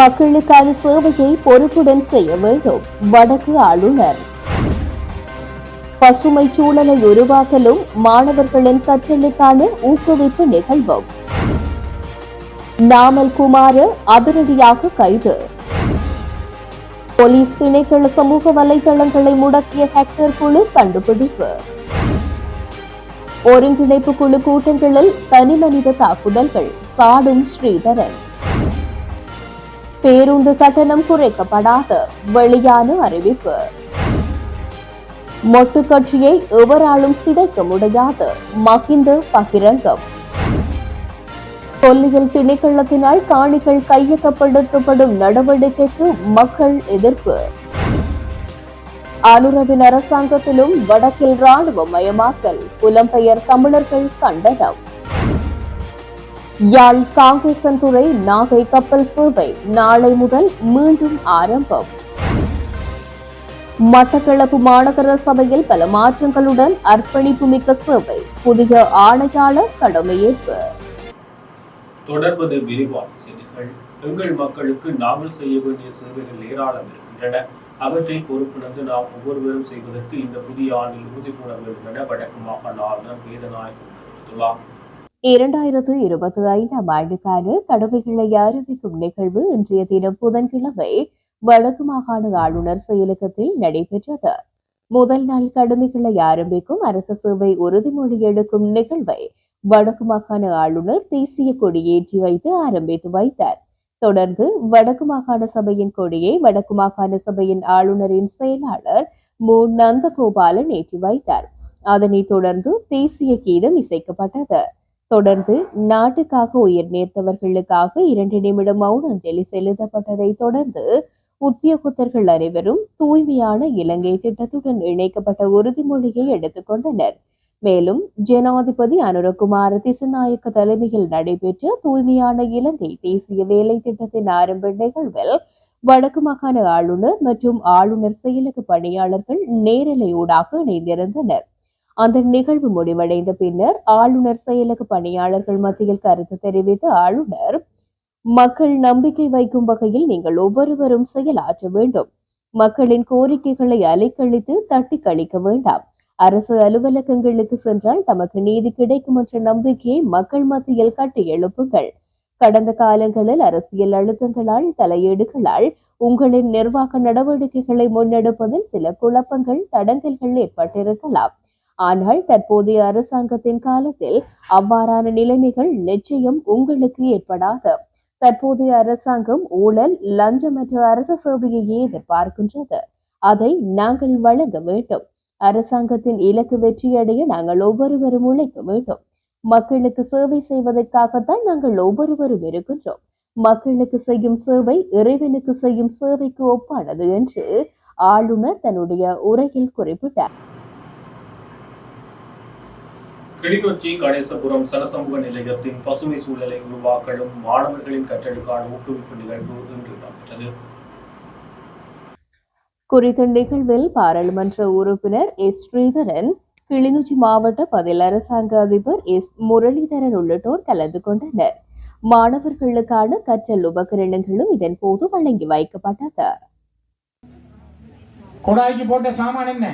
மக்களுக்கான சேவையை பொறுப்புடன் செய்ய வேண்டும். வடக்கு ஆளுநர். பசுமை சூழலை உருவாக்கலும் மாணவர்களின் கற்றலுக்கான ஊக்குவிப்பு நிகழ்வும். நாமல் குமார அதிரடியாக கைது. போலீஸ் திணைக்கள சமூக வலைதளங்களை முடக்கிய ஹேக்கர் குழு கண்டுபிடிப்பு. ஒருங்கிணைப்பு குழு கூட்டங்களில் தனிமனித தாக்குதல்கள் சாடும் ஸ்ரீதரன். பேருந்து கட்டணம் குறைக்கப்படாத வெளியான அறிவிப்பு. மொட்டு கட்சியை எவராலும் சிதைக்க முடியாது மகிந்த பகிரங்கம். தொல்லியல் திணைக்களத்தினால் காணிகள் கையகப்படுத்தப்படும் நடவடிக்கைக்கு மக்கள் எதிர்ப்பு. அனுரவின் அரசாங்கத்திலும் வடக்கில் ராணுவ மயமாக்கல் புலம்பெயர் தமிழர்கள் கண்டனம். யாழ் காங்கேசன்துறை நாகை கப்பல் சேவை நாளை முதல் மீண்டும் ஆரம்பம். மட்டக்களப்பு மாநகர சபையில் பல மாற்றங்களுடன் அர்ப்பணிப்பு மிக்க சேவை புதிய ஆணையாளர் கடமையேற்பு. தொடர்வது விரிவான செய்திகள். எங்கள் மக்களுக்கு நாங்கள் செய்ய வேண்டிய சேவைகள் ஏராளம் இருக்கின்றன. அவற்றை பொறுப்புணர்ந்து நாம் ஒவ்வொருவரும் செய்வதற்கு இந்த புதிய ஆண்டில் உறுதி பூண வேண்டும் என வடக்கு மாகாண ஆளுநர் வேதநாயகம் தெரிவித்துள்ளார். இரண்டாயிரத்து இருபத்தி ஐந்தாம் ஆண்டுக்கான கடமைகளை அறிவிக்கும் நிகழ்வு இன்றைய தினம் புதன்கிழமை வடக்கு மாகாண ஆளுநர் செயலகத்தில் நடைபெற்றது. முதல் நாள் கடமைகளை ஆரம்பிக்கும் அரசு சேவை உறுதிமொழி எடுக்கும் நிகழ்வை வடக்கு மாகாண ஆளுநர் தேசிய கொடியேற்றி வைத்து ஆரம்பித்து வைத்தார். தொடர்ந்து வடக்கு மாகாண சபையின் கொடியை வடக்கு மாகாண சபையின் ஆளுநரின் செயலாளர் மு. நந்தகோபாலன் ஏற்றி வைத்தார். அதனைத் தொடர்ந்து தேசிய கீதம் இசைக்கப்பட்டது. தொடர்ந்து நாட்டுக்காக உயிர் நேர்த்தவர்களுக்காக இரண்டு நிமிடம் மௌன அஞ்சலி செலுத்தப்பட்டதை தொடர்ந்து உத்தியோகத்தர்கள் அனைவரும் தூய்மையான இலங்கை திட்டத்துடன் இணைக்கப்பட்ட உறுதிமொழியை எடுத்துக்கொண்டனர் மேலும் ஜனாதிபதி அனுரகுமார திசுநாயக்க தலைமையில் நடைபெற்ற தூய்மையான இலங்கை தேசிய வேலை திட்டத்தின் ஆரம்ப நிகழ்வில் வடக்கு மாகாண ஆளுநர் மற்றும் ஆளுநர் செயலக பணியாளர்கள் நேரலையூடாக இணைந்திருந்தனர். அந்த நிகழ்வு முடிவடைந்த பின்னர் ஆளுநர் செயலக பணியாளர்கள் மத்தியில் கருத்து தெரிவித்த ஆளுநர் மக்கள் நம்பிக்கை வைக்கும் வகையில் நீங்கள் ஒவ்வொருவரும் செயலாற்ற வேண்டும். மக்களின் கோரிக்கைகளை அலைக்கழித்து தட்டி கழிக்க வேண்டாம். அரசு அலுவலகங்களுக்கு சென்றால் தமக்கு நீதி கிடைக்கும் என்ற நம்பிக்கையை மக்கள் மத்தியில் கட்டி எழுப்புங்கள். கடந்த காலங்களில் அரசியல் அழுத்தங்களால் தலையீடுகளால் உங்களின் நிர்வாக நடவடிக்கைகளை முன்னெடுப்பதில் சில குழப்பங்கள் தடங்கல்கள் ஏற்பட்டிருக்கலாம். ஆனால் தற்போதைய அரசாங்கத்தின் காலத்தில் அவ்வாறான நிலைமைகள் நிச்சயம் உங்களுக்கு ஏற்படாது. தற்போதைய அரசாங்கம் ஊழல் லஞ்சமற்ற அரசு சேவையையே எதிர்பார்க்கின்றது. அதை நாங்கள் வழங்க வேண்டும். அரசாங்கத்தின் இலக்கு வெற்றியடைய நாங்கள் ஒவ்வொருவரும் உழைக்க வேண்டும். மக்களுக்கு சேவை செய்வதற்காகத்தான் நாங்கள் ஒவ்வொருவரும் இருக்கின்றோம். மக்களுக்கு செய்யும் சேவை இறைவனுக்கு செய்யும் சேவைக்கு ஒப்பானது என்று ஆளுநர் தன்னுடைய உரையில் குறிப்பிட்டார். கிளிநொச்சி கணேசபுரம் சனசமூக நிலையத்தின் பசுமை சூழலை உருவாக்கலும் மாணவர்களின் கற்றலுக்கான ஊக்குவிப்பு நிகழ்வு இன்று இடம்பெற்றது குறித்த நிகழ்வில் பாராளுமன்ற உறுப்பினர் எஸ். ஸ்ரீதரன் கிளிநொச்சி மாவட்ட பதில் அரசாங்க அதிபர் எஸ். முரளிதரன் உள்ளிட்டோர் கலந்து கொண்டனர். மாணவர்களுக்கான கற்றல் உபகரணங்களும் இதன் போது வழங்கி வைக்கப்பட்டது. கொடாய்க்கு போட்ட சாமான் என்ன?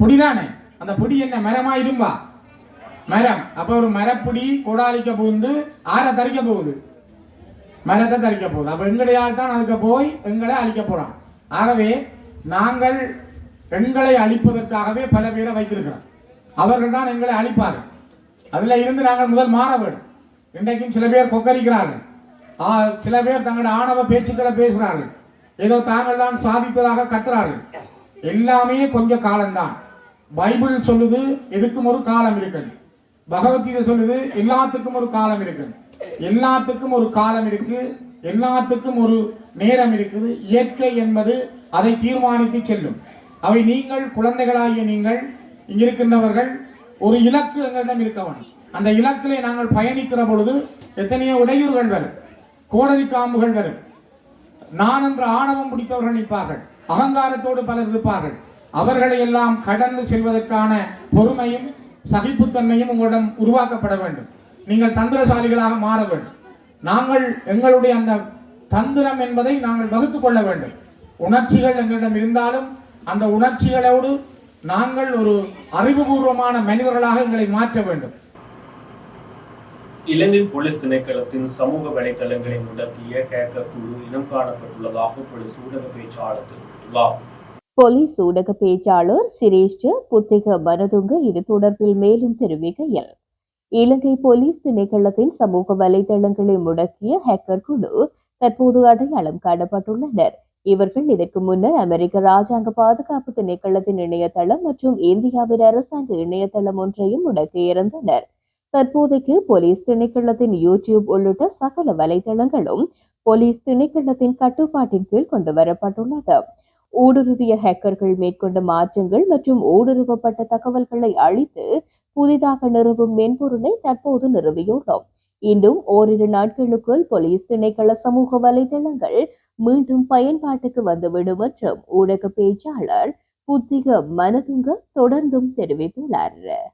புடிதானே? அந்த புடி என்ன மரமா இரும்பா மரம். அப்ப ஒரு மரப்பிடி கோடாலிக்க புகுந்து ஆற தரிக்க போகுது. மரத்தை தரிக்க போகுது. அப்ப எங்களுடைய ஆள் தான் அதுக்கு போய் எங்களை அழிக்க போறான். ஆகவே நாங்கள் எங்களை அழிப்பதற்காகவே பல பேரை வைத்திருக்கிறோம். அவர்கள் தான் எங்களை அழிப்பார்கள். அதில் இருந்து நாங்கள் முதல் மாற வேண்டும் இன்றைக்கும் சில பேர் கொக்கரிக்கிறார்கள். சில பேர் தங்களுடைய ஆணவ பேச்சுக்களை பேசுகிறார்கள். ஏதோ தாங்கள் தான் சாதித்ததாக கத்துறார்கள். எல்லாமே கொஞ்ச காலம்தான். பைபிள் சொல்லுது எதுக்கும் ஒரு காலம் இருக்கிறது பகவத்கீதை சொல்லுது எல்லாத்துக்கும் ஒரு காலம் இருக்குது எல்லாத்துக்கும் ஒரு காலம் இருக்கு எல்லாத்துக்கும் ஒரு நேரம் இருக்குது. இயற்கை என்பது அதை தீர்மானித்து செல்லும். அவை நீங்கள் குழந்தைகளாகிய நீங்கள் இங்கிருக்கின்றவர்கள் ஒரு இலக்கு எங்களிடம் இருக்கவன் அந்த இலக்கிலே நாங்கள் பயணிக்கிற பொழுது எத்தனையோ இடையூறுகள் வரும் கோடரி காம்புகள் வரும். நான் என்று ஆணவம் பிடித்தவர்கள் நிற்பார்கள் அகங்காரத்தோடு பலர் இருப்பார்கள். அவர்களை எல்லாம் கடந்து செல்வதற்கான பொறுமையும் சகிப்புத்தன்மையும் உங்களிடம் உருவாக்கப்பட வேண்டும். நீங்கள் தந்திரசாலிகளாக மாற வேண்டும். நாங்கள் எங்களுடைய அந்த தந்திரம் என்பதை நாங்கள் வகுத்துக் கொள்ள வேண்டும். உணர்ச்சிகள் எங்களிடம் இருந்தாலும் அந்த உணர்ச்சிகளோடு நாங்கள் ஒரு அறிவுபூர்வமான மனிதர்களாக எங்களை மாற்ற வேண்டும். இலங்கை போலீஸ் திணைக்களத்தின் சமூக வலைதளங்களை முடக்கிய கேக்க குழு இனம் காணப்பட்டுள்ளதாக போலீஸ் ஊடக பேச்சாளர் தெரிவித்துள்ளார். போலீஸ் ஊடக பேச்சாளர் சிரேஷ்ட புத்திக மனதுங்க இது தொடர்பில் மேலும் தெரிவிக்கையில் இலங்கை போலீஸ் திணைக்களத்தின் சமூக வலைதளங்களை முடக்கிய ஹேக்கர் குழு தற்போது அடையாளம் காணப்பட்டுள்ளனர். இவர்கள் இதற்கு முன்னர் அமெரிக்க ராஜாங்க பாதுகாப்பு திணைக்களத்தின் இணையதளம் மற்றும் இந்தியாவின் அரசாங்க இணையதளம் ஒன்றையும் முடக்கியிருந்தனர் தற்போதைக்கு போலீஸ் திணைக்களத்தின் யூடியூப் உள்ளிட்ட சகல வலைதளங்களும் போலீஸ் திணைக்களத்தின் கட்டுப்பாட்டின் கீழ் கொண்டு வரப்பட்டுள்ளது. ஊடுருவிய ஹேக்கர்கள் மேற்கொண்ட மாற்றங்கள் மற்றும் ஊடுருவப்பட்ட தகவல்களை அழித்து புதிதாக நிறுவும் மென்பொருளை தற்போது நிறுவியுள்ளோம். இன்னும் ஓரிரு நாட்களுக்குள் போலீஸ் திணைக்கள சமூக வலைதளங்கள் மீண்டும் பயன்பாட்டுக்கு வந்துவிடும் என்றும் ஊடக பேச்சாளர் புத்திக மனதுங்க தொடர்ந்தும் தெரிவித்துள்ளார்.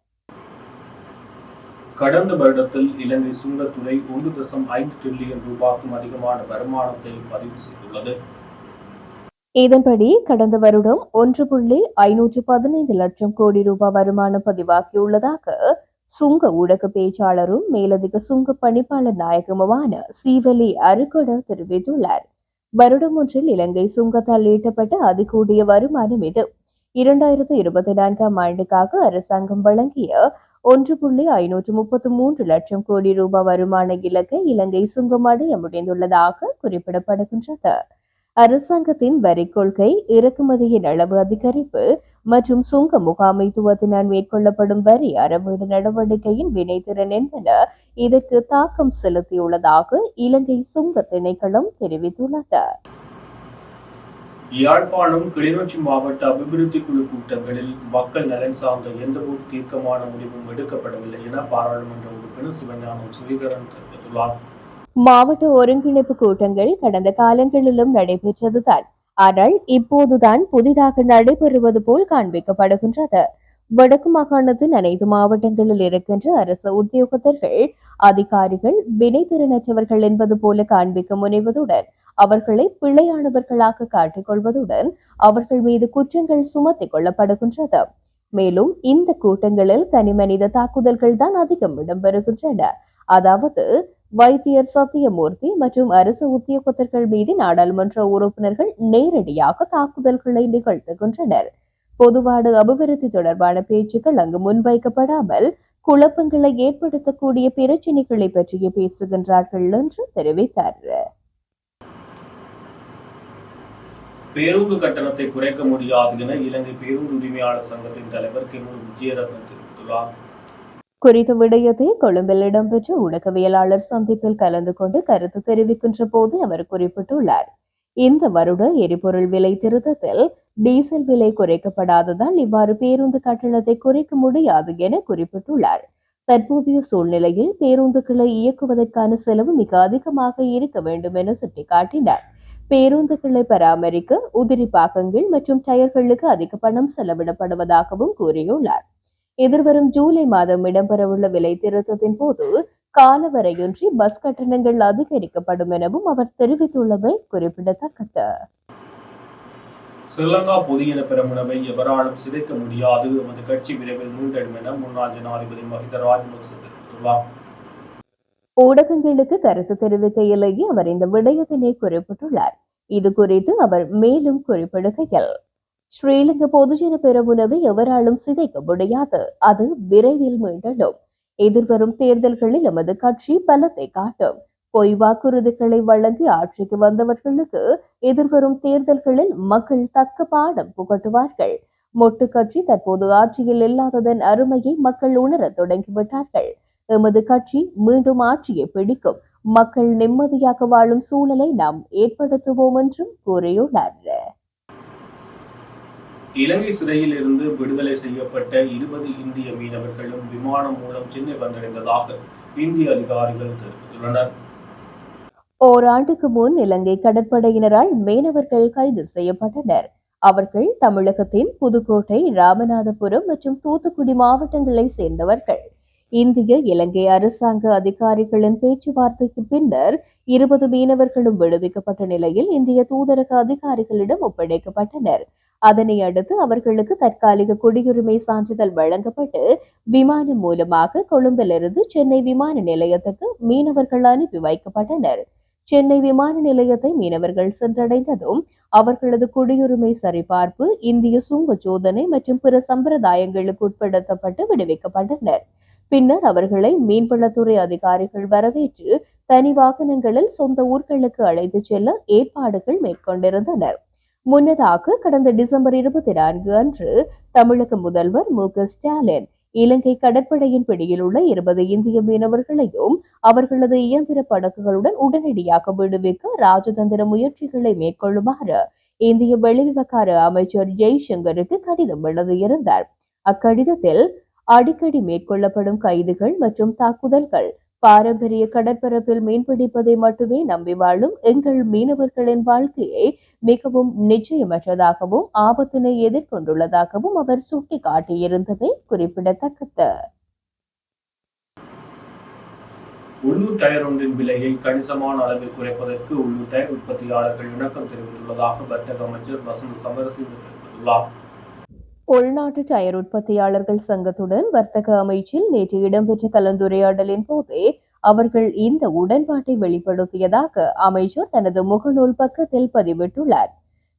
கடந்த வருடத்தில் இலங்கை சுங்கத்துறை ஒன்று தசம் ஐந்து டிரில்லியன் ரூபாய்க்கும் அதிகமான வருமானத்தை பதிவு செய்துள்ளது. இதன்படி கடந்த வருடம் ஒன்று புள்ளி ஐநூற்று பதினைந்து லட்சம் கோடி ரூபாய் வருமானம் பதிவாகியுள்ளதாக சுங்க ஊடக பேச்சாளரும் மேலதிக சுங்க பணிப்பாளர் நாயகமுமான சீவலி அருகொட தெரிவித்துள்ளார். வருடம் ஒன்றில் இலங்கை சுங்கத்தால் ஈட்டப்பட்ட அதிகூடிய வருமானம் இது. இரண்டாயிரத்து இருபத்தி நான்காம் ஆண்டுக்காக அரசாங்கம் வழங்கிய ஒன்று புள்ளி ஐநூற்று முப்பத்தி மூன்று லட்சம் கோடி ரூபாய் வருமான இலக்கை இலங்கை சுங்கம் அடைய முடிந்துள்ளதாக குறிப்பிடப்படுகின்றது. அரசாங்கத்தின் வரி கொள்கை இறக்குமதியின் அளவு அதிகரிப்பு மற்றும் சுங்க முகாமைத்துவத்தினால் மேற்கொள்ளப்படும் வரி அறவீடு நடவடிக்கையின் வினைத்திறன் என்பன இதற்கு தாக்கம் செலுத்தியுள்ளதாக இலங்கை சுங்க திணைக்களம் தெரிவித்துள்ளது. யாழ்ப்பாணம் கிளிநொச்சி மாவட்ட அபிவிருத்தி குழு கூட்டங்களில் மக்கள் நலன் சார்ந்த எந்தவொரு தீர்க்கமான முடிவும் எடுக்கப்படவில்லை என பாராளுமன்ற உறுப்பினர் சிவஞானம் ஸ்ரீதரன் தெரிவித்துள்ளார். மாவட்ட ஒருங்கிணைப்பு கூட்டங்கள் கடந்த காலங்களிலும் நடைபெற்றதுதான். ஆனால் இப்போதுதான் புதிதாக நடைபெறுவது போல் காண்பிக்கப்படுகின்றது. வடக்கு மாகாணத்தின் அனைத்து மாவட்டங்களில் இருக்கின்ற அரசு உத்தியோகத்தர்கள் அதிகாரிகள் வினைத்திறனற்றவர்கள் என்பது போல காண்பிக்க முனைவதுடன் அவர்களை பிள்ளையானவர்களாக காட்டிக்கொள்வதுடன் அவர்கள் மீது குற்றங்கள் சுமத்திக் கொள்ளப்படுகின்றது. மேலும் இந்த கூட்டங்களில் தனிமனித தாக்குதல்கள் தான் அதிகம் இடம்பெறுகின்றன. அதாவது வைத்தியர் சத்தியமூர்த்தி மற்றும் அரசு உத்தியோகத்தர்கள் மீது நாடாளுமன்ற உறுப்பினர்கள் நேரடியாக தாக்குதல்களை நிகழ்த்துகின்றனர். பொதுவாடு அபிவிருத்தி தொடர்பான பேச்சுக்கள் அங்கு முன்வைக்கப்படாமல் குழப்பங்களை ஏற்படுத்தக்கூடிய பிரச்சினைகளை பற்றிய பேசுகின்றார்கள் என்று தெரிவித்தார். பேருந்து கட்டணத்தை குறைக்க முடியாது என இலங்கை பேருந்து உரிமையாளர் சங்கத்தின் தலைவர் கெமுரு விஜயரத்னம் தெரிவித்துள்ளார். குறித்த விடயத்தை கொழும்பில் இடம்பெற்ற ஊடகவியலாளர் சந்திப்பில் கலந்து கொண்டு கருத்து தெரிவிக்கின்ற போது அவர் குறிப்பிட்டுள்ளார். இந்த வருட எரிபொருள் விலை திருத்தத்தில் டீசல் விலை குறைக்கப்படாததால் இவ்வாறு பேருந்து கட்டணத்தை குறைக்க முடியாது என குறிப்பிட்டுள்ளார். தற்போதைய சூழ்நிலையில் பேருந்துகளை இயக்குவதற்கான செலவு மிக அதிகமாக இருக்க வேண்டும் என சுட்டிக்காட்டினார். பேருந்துகளை பராமரிக்க உதிரி பாகங்கள் மற்றும் டயர்களுக்கு அதிக பணம் செலவிடப்படுவதாகவும் கூறியுள்ளார். எதிர்வரும் ஜூலை மாதம் இடம்பெறவுள்ள விலை திருத்தத்தின் போது காலவரையின்றி பஸ் கட்டணங்கள் அதிகரிக்கப்படும் எனவும் அவர் தெரிவித்துள்ளமை குறிப்பிடத்தக்கது. ஸ்ரீலங்கா பொதுஜன பெரமுனவை எவராலும் சிதைக்க முடியாது. எமது கட்சி விரைவில் மீண்டெடும் என முன்னாள் ஜனாதிபதி மஹிந்த ராஜபக்ச தெரிவித்துள்ளார். ஊடகங்களுக்கு கருத்து தெரிவிக்கையிலேயே அவர் இந்த விடயத்தினை குறிப்பிட்டுள்ளார். இது குறித்து அவர் மேலும் குறிப்பிடுகையில் ஸ்ரீலங்கா பொதுஜன பெரமுனவை எவராலும் சிதைக்க முடியாது. அது விரைவில் மீண்டும் எதிர்வரும் தேர்தல்களில் எமது கட்சி பலத்தை காட்டும். பொய் வாக்குறுதிகளை வழங்கி ஆட்சிக்கு வந்தவர்களுக்கு எதிர்வரும் தேர்தல்களில் மக்கள் தக்க பாடம் புகட்டுவார்கள். மொட்டு கட்சி தற்போது ஆட்சியில் இல்லாததன் அருமையை மக்கள் உணர தொடங்கிவிட்டார்கள். எமது கட்சி மீண்டும் ஆட்சியை பிடிக்கும். மக்கள் நிம்மதியாக வாழும் சூழலை நாம் ஏற்படுத்துவோம் என்றும் கூறியுள்ளார். இலங்கை சிறையில் இருந்து விடுதலை செய்யப்பட்ட இருபது இந்திய மீனவர்களும் விமானம் மூலம் சென்னை வந்தடைந்ததாக இந்திய அதிகாரிகள் தெரிவித்துள்ளனர். ஓராண்டுக்கு முன் இலங்கை கடற்படையினரால் மீனவர்கள் கைது செய்யப்பட்டனர். அவர்கள் தமிழகத்தின் புதுக்கோட்டை ராமநாதபுரம் மற்றும் தூத்துக்குடி மாவட்டங்களை சேர்ந்தவர்கள். இந்திய இலங்கை அரசாங்க அதிகாரிகளின் பேச்சுவார்த்தைக்கு பின்னர் இருபது மீனவர்களும் விடுவிக்கப்பட்ட நிலையில் இந்திய தூதரக அதிகாரிகளிடம் ஒப்படைக்கப்பட்டனர். அதனை அடுத்து அவர்களுக்கு தற்காலிக குடியுரிமை சான்றிதழ் வழங்கப்பட்டு விமானம் மூலமாக கொழும்பிலிருந்து சென்னை விமான நிலையத்துக்கு மீனவர்கள் அனுப்பி வைக்கப்பட்டனர். சென்னை விமான நிலையத்தை மீனவர்கள் சென்றடைந்ததும் அவர்களது குடியுரிமை சரிபார்ப்பு இந்திய சுங்க சோதனை மற்றும் பிற சம்பிரதாயங்களுக்கு உட்படுத்தப்பட்டு விடுவிக்கப்பட்டனர். பின்னர் அவர்களை மீன்வளத்துறை அதிகாரிகள் வரவேற்று தனி வாகனங்களில் சொந்த ஊர்களுக்கு அழைத்து செல்ல ஏற்பாடுகள் மேற்கொண்டிருந்தனர். முன்னதாக கடந்த டிசம்பர் இருபத்தி நான்கு அன்று தமிழக முதல்வர் மு. க. ஸ்டாலின் இலங்கை கடற்படையின் பிடியில் உள்ள இருபது இந்திய மீனவர்களையும் அவர்களது இயந்திர படகுகளுடன் உடனடியாக விடுவிக்க ராஜதந்திர முயற்சிகளை மேற்கொள்ளுமாறு இந்திய வெளிவிவகார அமைச்சர் ஜெய்சங்கருக்கு கடிதம் எழுதியிருந்தார். அக்கடிதத்தில் அடிக்கடி மேற்கொள்ளப்படும் கைதுகள் மற்றும் தாக்குதல்கள் பாரம்பரிய கடற்பரப்பில் மீன்பிடிப்பதை மட்டுமே நம்பி வாழும் எங்கள் மீனவர்களின் வாழ்க்கையை மிகவும் நிச்சயமற்றதாகவும் ஆபத்தினை எதிர்கொண்டுள்ளதாகவும் அவர் சுட்டிக்காட்டியிருந்தமை குறிப்பிடத்தக்கது. உள்ளூர் டயர் ஒன்றின் விலையை கணிசமான அளவில் குறைப்பதற்கு உள்ளூர் டயர் உற்பத்தியாளர்கள் இணக்கம் தெரிவித்துள்ளதாக வர்த்தக அமைச்சர் வசந்த் சமரசிங்க தெரிவித்துள்ளார். உள்நாட்டு டயர் உற்பத்தியாளர்கள் சங்கத்துடன் வர்த்தக அமைச்சில் நேற்று இடம்பெற்ற கலந்துரையாடலின் போதே அவர்கள் இந்த உடன்பாட்டை வெளிப்படுத்தியதாக அமைச்சர் தனது முகநூல் பக்கத்தில் பதிவிட்டுள்ளார்.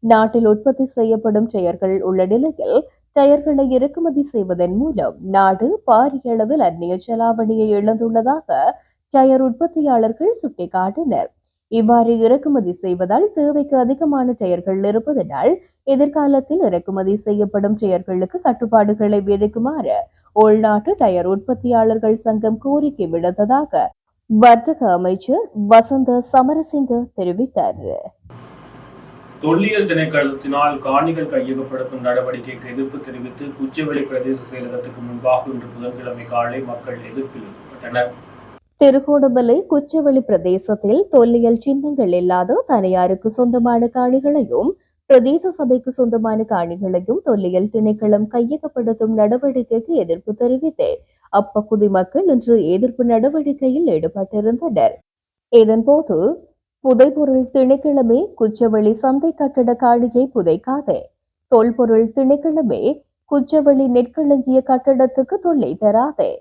நாட்டில் உற்பத்தி செய்யப்படும் டயர்கள் உள்ள நிலையில் டயர்களை இறக்குமதி செய்வதன் மூலம் நாடு பாரிய அளவில் அந்நிய செலாவணியை இழந்துள்ளதாக டயர் உற்பத்தியாளர்கள் சுட்டிக்காட்டினர். இவ்வாறு இறக்குமதி செய்வதால் தேவைக்கு அதிகமான டயர்கள் இருப்பதனால் எதிர்காலத்தில் இறக்குமதி செய்யப்படும் டயர்களுக்கு கட்டுப்பாடுகளை விதிக்குமாறு உள்நாட்டு டயர் உற்பத்தியாளர்கள் சங்கம் கோரிக்கை விடுத்ததாக வர்த்தக அமைச்சர் வசந்த சமரசிங்க தெரிவித்தார். தொல்லியல் திணைக்களத்தினால் காணிகள் கையகப்படுத்தும் நடவடிக்கைக்கு எதிர்ப்பு தெரிவித்து குச்சவெளி பிரதேச செயலகத்துக்கு முன்பாக இன்று புதன்கிழமை காலை மக்கள் எதிர்ப்பில் ஈடுபட்டனர். திருகோணமலை குச்சவெளி பிரதேசத்தில் தொல்லியல் சின்னங்கள் இல்லாத தனியாருக்கு சொந்தமான காணிகளையும் பிரதேச சபைக்கு சொந்தமான காணிகளையும் தொல்லியல் திணைக்களம் கையகப்படுத்தும் நடவடிக்கைக்கு எதிர்ப்பு தெரிவித்து அப்பகுதி மக்கள் இன்று எதிர்ப்பு நடவடிக்கையில் ஈடுபட்டிருந்தனர். இதன்போது புதைபொருள் திணைக்கிழமை குச்சவெளி சந்தை கட்டட காணியை புதைக்காதே. தொல்பொருள் திணைக்கிழமை குச்சவெளி நெற்களஞ்சிய கட்டடத்துக்கு தொல்லை தராதே.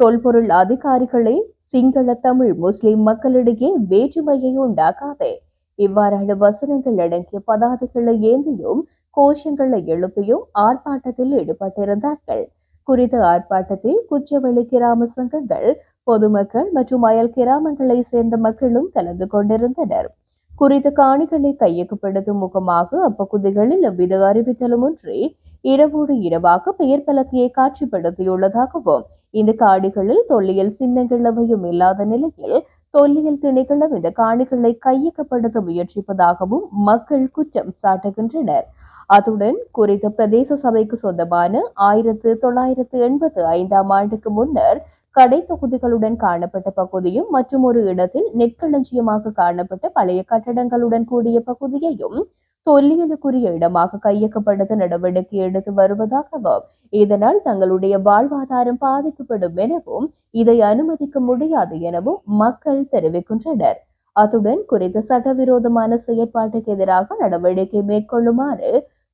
தொல்பொருள் அதிகாரிகளை சிங்கள தமிழ் முஸ்லிம் மக்களிடையே வேற்றுமையை உண்டாக்காது. இவ்வாறான வசனங்கள் அடங்கிய பதாதைகளை ஏந்தியும் கோஷங்களை எழுப்பியும் ஆர்ப்பாட்டத்தில் ஈடுபட்டிருந்தார்கள். குறித்த ஆர்ப்பாட்டத்தில் குச்சவெளி கிராம சங்கங்கள் பொதுமக்கள் மற்றும் அயல் கிராமங்களை சேர்ந்த மக்களும் கலந்து கொண்டிருந்தனர். குறித்த காணிகளை கையகப்படுத்தும் முகமாக அப்பகுதிகளில் அவ்வித அறிவித்தலும் அறிவித்தலுமின்றி இரவோடு இரவாக பெயர் பலகையை காட்சிப்படுத்தியுள்ளதாகவும் இந்த காணிகளில் தொல்லியல் சின்னங்கள் எவையும் இல்லாத நிலையில் தொல்லியல் திணைக்களம் இந்த காணிகளை கையகப்படுத்த முயற்சிப்பதாகவும் மக்கள் குற்றம் சாட்டுகின்றனர். அத்துடன் குறித்த பிரதேச சபைக்கு சொந்தமான ஆயிரத்து தொள்ளாயிரத்து எண்பத்து ஐந்தாம் ஆண்டுக்கு முன்னர் கடை தொகுதிகளுடன் காணப்பட்ட பகுதியும் மற்றும் ஒரு இடத்தில் நெற்களஞ்சியமாக காணப்பட்ட பழைய கட்டடங்களுடன் கூடிய பகுதியையும் தொல்லியலுக்குரிய இடமாக கையகப்படுத்த நடவடிக்கை எடுத்து வருவதாகவும் இதனால் தங்களுடைய வாழ்வாதாரம் பாதிக்கப்படும் எனவும் இதை அனுமதிக்க முடியாது எனவும் மக்கள் தெரிவிக்கின்றனர். அத்துடன் குறித்த சட்டவிரோதமான செயற்பாட்டுக்கு எதிராக நடவடிக்கை மேற்கொள்ளுமாறு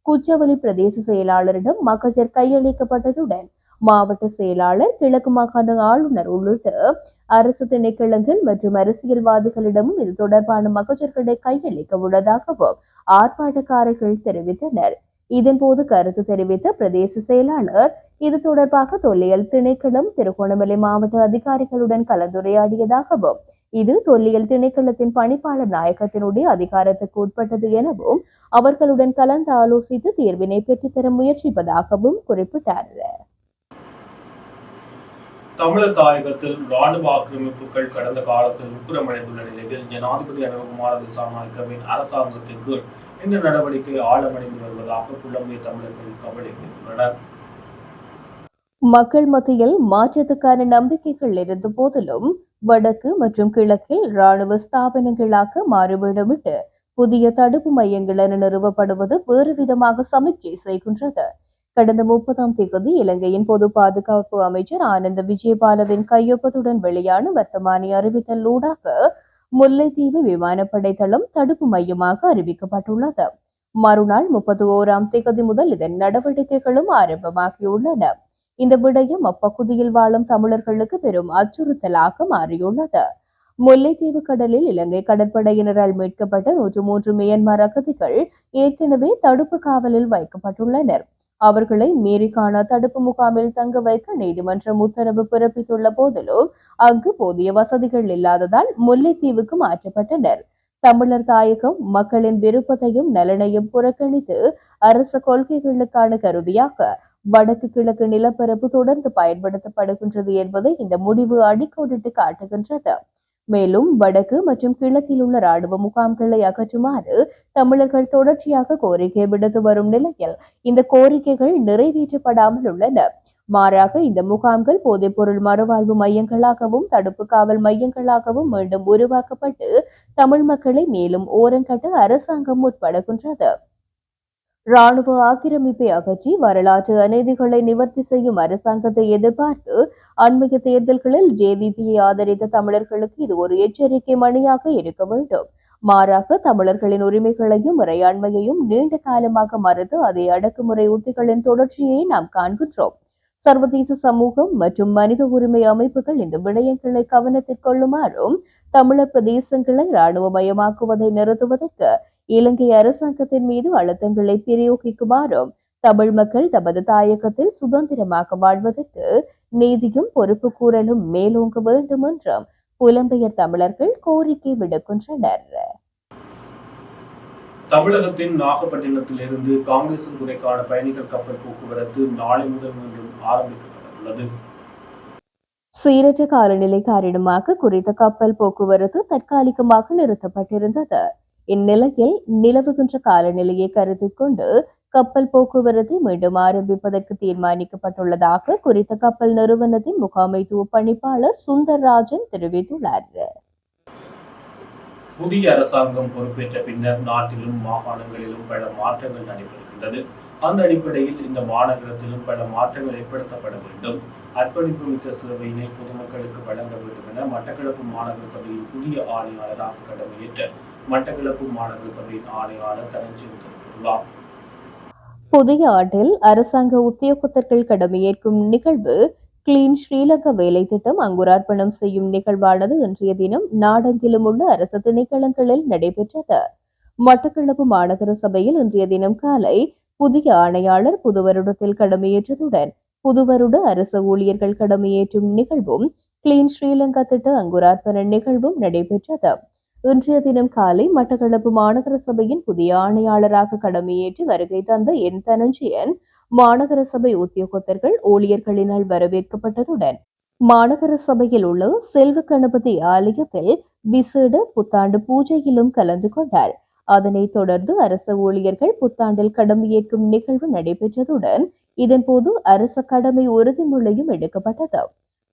குச்சவெளி பிரதேச செயலாளரிடம் மகஜர் கையளிக்கப்பட்டதுடன் மாவட்ட செயலாளர் கிழக்கு மாகாண ஆளுநர் உள்ளிட்ட அரசு திணைக்களங்கள் மற்றும் அரசியல்வாதிகளிடமும் இது தொடர்பான மகஜர்களை கையளிக்க உள்ளதாகவும் ஆர்ப்பாட்டக்காரர்கள் தெரிவித்தனர். இதன்போது கருத்து தெரிவித்த பிரதேச செயலாளர் இது தொடர்பாக தொல்லியல் திணைக்களம் திருகோணமலை மாவட்ட அதிகாரிகளுடன் கலந்துரையாடியதாகவும் இது தொல்லியல் திணைக்களத்தின் பணிப்பாளர் நாயகத்தினுடைய அதிகாரத்துக்கு உட்பட்டது எனவும் அவர்களுடன் கலந்து ஆலோசித்து தீர்வினை பெற்றுத்தர முயற்சிப்பதாகவும் குறிப்பிட்டார். தமிழர் தாயகத்தில் ராணுவ ஆக்கிரமிப்புகள் கடந்த காலத்தில் உக்கிரமடைந்துள்ள நிலையில் ஜனாதிபதி அனுகுமார திசாநாயக்கவின் அரசாங்கத்தின் கீழ் இந்த நடவடிக்கை ஆழமடைந்து வருவதாக புலம்பெயர் தமிழர்கள் கவலை கூறியுள்ளனர் மக்கள் மத்தியில் மாற்றத்துக்கான நம்பிக்கைகள் இருந்த போதிலும் வடக்கு மற்றும் கிழக்கில் ராணுவ ஸ்தாபனங்களாக மாறுவிடமிட்டு புதிய தடுப்பு மையங்கள் என நிறுவப்படுவது வேறு விதமாக சமிக்கை செய்கின்றது. கடந்த முப்பதாம் தேதி இலங்கையின் பொது பாதுகாப்பு அமைச்சர் ஆனந்த விஜயபாலவின் கையொப்பத்துடன் வெளியான வர்த்தமானி அறிவித்தல் ஊடாக முல்லைத்தீவு விமானப்படை தளம் தடுப்பு மையமாக அறிவிக்கப்பட்டுள்ளது. மறுநாள் முப்பத்தி ஓராம் தேதி முதல் இதன் நடவடிக்கைகளும் ஆரம்பமாகியுள்ளன. இந்த விடயம் அப்பகுதியில் வாழும் தமிழர்களுக்கு பெரும் அச்சுறுத்தலாக மாறியுள்ளது. முல்லைத்தீவு கடலில் இலங்கை கடற்படையினரால் மீட்கப்பட்ட நூற்று மூன்று மியன்மார் அகதிகள் ஏற்கனவே தடுப்பு காவலில் வைக்கப்பட்டுள்ளனர். அவர்களை மேரிக்கான தடுப்பு முகாமில் தங்க வைக்க நீதிமன்றம் உத்தரவு பிறப்பித்துள்ள போதிலும் அங்கு போதிய வசதிகள் இல்லாததால் முல்லைத்தீவுக்கு மாற்றப்பட்டனர். தமிழர் தாயகம் மக்களின் விருப்பத்தையும் நலனையும் புறக்கணித்து அரச கொள்கைகளுக்கான கருவியாக வடக்கு கிழக்கு நிலப்பரப்பு தொடர்ந்து பயன்படுத்தப்படுகின்றது என்பதை இந்த முடிவு அடிக்கோடிட்டு காட்டுகின்றது. மேலும் வடக்கு மற்றும் கிழக்கில் உள்ள ராணுவ முகாம்களை அகற்றுமாறு தமிழர்கள் தொடர்ச்சியாக கோரிக்கை விடுத்து வரும் நிலையில் இந்த கோரிக்கைகள் நிறைவேற்றப்படாமல் உள்ளன. மாறாக இந்த முகாம்கள் போதைப்பொருள் மறுவாழ்வு மையங்களாகவும் தடுப்பு காவல் மையங்களாகவும் மீண்டும் உருவாக்கப்பட்டு தமிழ் மக்களை மேலும் ஓரங்கட்ட அரசாங்கம் முற்படுகின்றது ராணுவ ஆக்கிரமிப்பை அகற்றி வரலாற்று அநீதிகளை நிவர்த்தி செய்யும் அரசாங்கத்தை எதிர்பார்த்து அண்மைய தேர்தல்களில் ஜேவிபியை ஆதரித்த தமிழர்களுக்கு இது ஒரு எச்சரிக்கை மணியாக இருக்க வேண்டும். மாறாக தமிழர்களின் உரிமைகளையும் இறையாண்மையையும் நீண்ட காலமாக மறுத்து அதை அடக்குமுறை உத்திகளின் தொடர்ச்சியை நாம் காண்கின்றோம். சர்வதேச சமூகம் மற்றும் மனித உரிமை அமைப்புகள் இந்த விடயங்களை கவனத்தில் கொள்ளுமாறும் தமிழர் பிரதேசங்களை இராணுவமயமாக்குவதை நிறுத்துவதற்கு இலங்கை அரசாங்கத்தின் மீது அழுத்தங்களை பிரயோகிக்குமாறும் தமிழ் மக்கள் தமது தாயகத்தில் சுதந்திரமாக வாழ்வதற்கு நீதியும் பொறுப்பு கூறலும் மேலோங்க வேண்டும் என்றும் புலம்பெயர் தமிழர்கள் கோரிக்கை விடுக்கின்றனர். தமிழகத்தின் நாகப்பட்டினத்திலிருந்து காங்கிரசின் துறைக்கான பயணிகள் கப்பல் போக்குவரத்து நாளை முதல் மீண்டும் ஆரம்பிக்கப்பட உள்ளது சீரற்ற காலநிலை காரணமாக குறித்த கப்பல் போக்குவரத்து தற்காலிகமாக நிறுத்தப்பட்டிருந்தது. இந்நிலையில் நிலவுகின்ற காலநிலையை கருத்தில் கொண்டு கப்பல் போக்குவரத்தை மீண்டும் ஆரம்பிப்பதற்கு தீர்மானிக்கப்பட்டுள்ளதாக குறித்த கப்பல் நிறுவனத்தின் முகாமைத்துவ பணிப்பாளர் சுந்தர்ராஜன் தெரிவித்துள்ளார். புதிய அரசாங்கம் பொறுப்பேற்ற பின்னர் நாட்டிலும் மாகாணங்களிலும் பல மாற்றங்கள் நடைபெறுகின்றது. அந்த அடிப்படையில் இந்த மாநகரத்திலும் பல மாற்றங்கள் ஏற்படுத்தப்பட வேண்டும். அர்ப்பணிப்பு மிக்க சேவையினை பொதுமக்களுக்கு வழங்க வேண்டும் என மட்டக்களப்பு மாநகர சபையின் புதிய ஆணையாளராக கடமையேற்ற மட்டக்களப்பு மாநகர சபையின் ஆணையாளர் தனஞ்சன் தெரிவித்துள்ளார். புதிய ஆண்டில் அரசாங்க உத்தியோகத்தர்கள் கடமையேற்கும் நிகழ்வு கிளீன் ஸ்ரீலங்கா வேலை திட்டம் அங்குரார்ப்பணம் செய்யும் நிகழ்வானது இன்றைய தினம் நாடெங்கிலும் உள்ள அரசு திணைக்களங்களில் நடைபெற்றது. மட்டக்களப்பு மாநகர சபையில் இன்றைய தினம் காலை புதிய ஆணையாளர் புது வருடத்தில் கடமையேற்றதுடன் புதுவருட அரசு ஊழியர்கள் கடமையேற்றும் நிகழ்வும் கிளீன் ஸ்ரீலங்கா திட்ட அங்குரார்ப்பண நிகழ்வும் நடைபெற்றது. இன்றைய தினம் காலை மட்டக்களப்பு மாநகர சபையின் புதிய ஆணையாளராக கடமையேற்று வருகை தந்த என் தனஞ்சயன் மாநகர சபை உத்தியோகத்தர்கள் ஊழியர்களினால் வரவேற்கப்பட்டதுடன் மாநகர சபையில் உள்ள செல்வ கணபதி ஆலயத்தில் விசேட புத்தாண்டு பூஜையிலும் கலந்து கொண்டார். அதனைத் தொடர்ந்து அரச ஊழியர்கள் புத்தாண்டில் கடமையேற்கும் நிகழ்வு நடைபெற்றதுடன் இதன்போது அரச கடமை உறுதிமொழியும் எடுக்கப்பட்டது.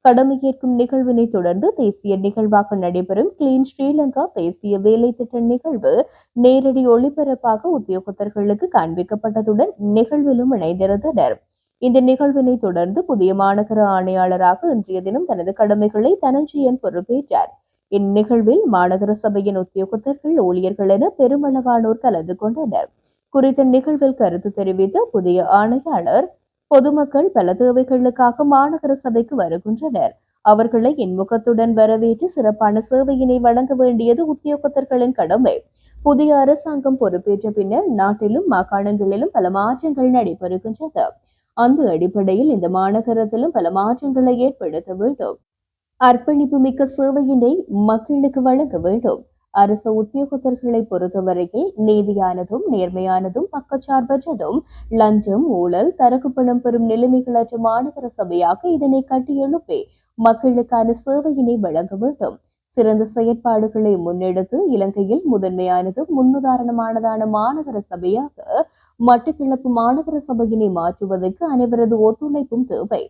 கடமையேற்கும் நிகழ்வினை தொடர்ந்து தேசிய நிகழ்வாக நடைபெறும் கிளீன் ஸ்ரீலங்கா தேசிய வேலை திட்ட நிகழ்வு நேரடி ஒளிபரப்பாக உத்தியோகத்தர்களுக்கு காண்பிக்கப்பட்டதுடன் நிகழ்விலும் இணைந்திருந்தனர். இந்த நிகழ்வினை தொடர்ந்து புதிய மாநகர ஆணையாளராக இன்றைய தினம் தனது கடமைகளை தனஞ்சியன் பொறுப்பேற்றார். இந்நிகழ்வில் மாநகர சபையின் உத்தியோகத்தர்கள் ஊழியர்கள் என பெருமளவானோர் கலந்து கொண்டனர். குறித்த நிகழ்வில் கருத்து தெரிவித்த புதிய ஆணையாளர் பொதுமக்கள் பல தேவைகளுக்காக மாநகர சபைக்கு வருகின்றனர். அவர்களை இன்முகத்துடன் வரவேற்று சிறப்பான சேவையினை வழங்க வேண்டியது உத்தியோகத்தர்களின் கடமை. புதிய அரசாங்கம் பொறுப்பேற்ற பின்னர் நாட்டிலும் மாகாணங்களிலும் பல மாற்றங்கள் நடைபெறுகின்றது. அந்த அடிப்படையில் இந்த மாநகரத்திலும் பல மாற்றங்களை ஏற்படுத்த வேண்டும். அர்ப்பணிப்பு மிக்க சேவையினை மக்களுக்கு வழங்க வேண்டும். அரசு உத்தியோகத்தர்களை பொறுத்தவரையில் நீதியானதும் நேர்மையானதும் பக்கச்சார்பற்றதும் லஞ்சம் ஊழல் தரகு பணம் பெறும் நிலைமைகளற்ற மாநகர சபையாக இதனை கட்டியெழுப்பி மக்களுக்கான சேவையினை வழங்க வேண்டும். சிறந்த செயற்பாடுகளை முன்னெடுத்து இலங்கையில் முதன்மையானது முன்னுதாரணமானதான மாநகர சபையாக மட்டக்கிழப்பு மாநகர சபையினை மாற்றுவதற்கு அனைவரது ஒத்துழைப்பும் தேவை.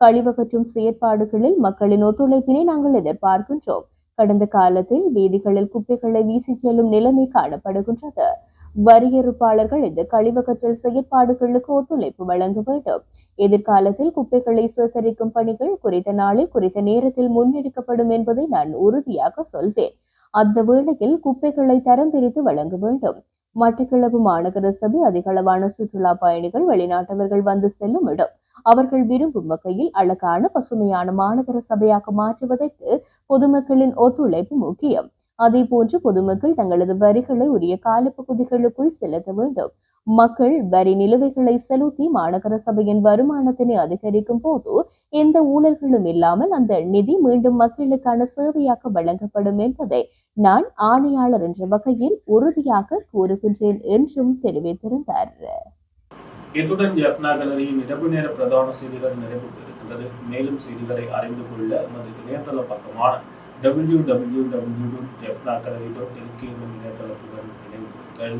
கழிவகற்றும் செயற்பாடுகளில் மக்களின் ஒத்துழைப்பினை நாங்கள் எதிர்பார்க்கின்றோம். கடந்த காலத்தில் வீதிகளில் குப்பைகளை வீசிச் செல்லும் நிலைமை காணப்படுகின்றது. வரியறுப்பாளர்கள் இந்த கழிவகற்றல் செயற்பாடுகளுக்கு ஒத்துழைப்பு வழங்க வேண்டும். எதிர்காலத்தில் குப்பைகளை சேகரிக்கும் பணிகள் குறித்த நாளில் குறித்த நேரத்தில் முன்னெடுக்கப்படும் என்பதை நான் உறுதியாக சொல்வேன். அந்த வேளையில் குப்பைகளை தரம் பிரித்து வழங்க வேண்டும். மட்டக்களப்பு மாநகர சபை அதிகளவான சுற்றுலா பயணிகள் வெளிநாட்டவர்கள் வந்து செல்லும் இடம். அவர்கள் விரும்பும் வகையில் அழகான பசுமையான மாநகர சபையாக மாற்றுவதற்கு பொதுமக்களின் ஒத்துழைப்பு முக்கியம். அதேபோன்று பொதுமக்கள் தங்களது வரிகளை உரிய காலப்பகுதிகளுக்குள் செலுத்த வேண்டும். மக்கள் வரி நிலுவைகளை செலுத்தி மாநகர சபையின் வருமானத்தினை அதிகரிக்கும் போது எந்த ஊழல்களும் இல்லாமல் அந்த நிதி மீண்டும் மக்களுக்கான சேவையாக வழங்கப்படும் என்பதை நான் ஆணையாளர் என்ற வகையில் உறுதியாக கூறுகின்றேன் என்றும் தெரிவித்திருந்தார். இத்துடன் ஜெஃப்னா கலரியின் இரவு நேர பிரதான செய்திகள் நிறைவு பெறுகின்றது மேலும் செய்திகளை அறிந்து கொள்ள எமது இணையதள பக்கமான W W W dot Jaffna gallery dot LK எனும் இணையதளத்துடன் இணைந்திருங்கள்.